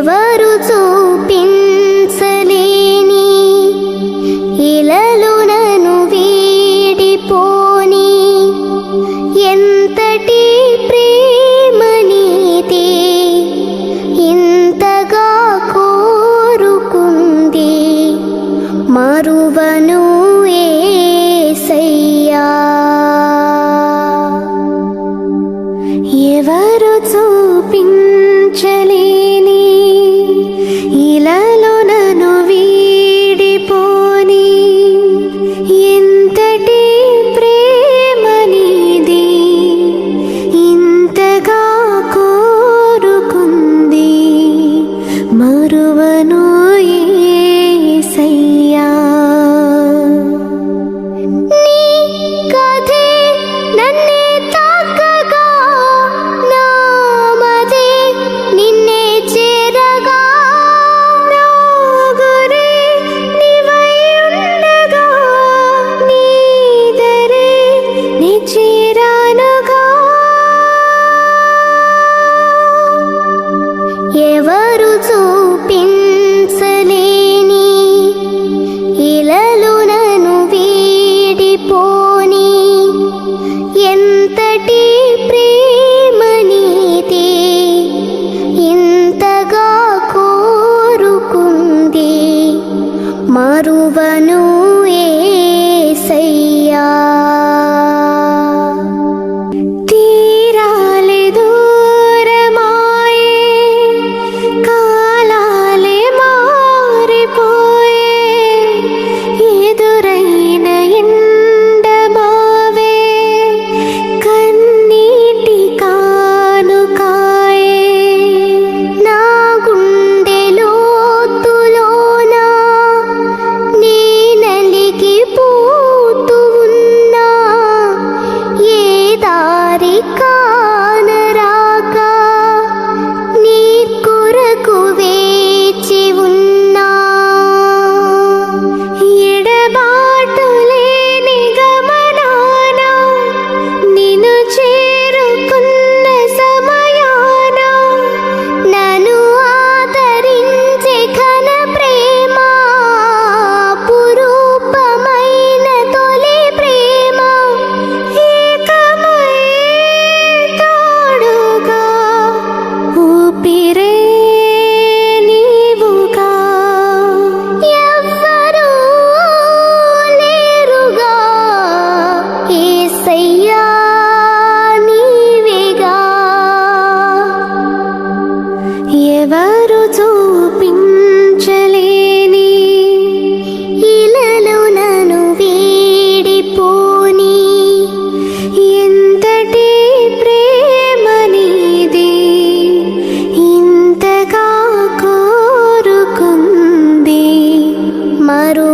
ఎవరు చూపించలేని ಮಾರುವನು అయ్యా ఎవరు చూపించలేని ఇలలో నన్ను ఎంతటి ప్రేమ నీది ఇంతగా కోరుకుంది మరో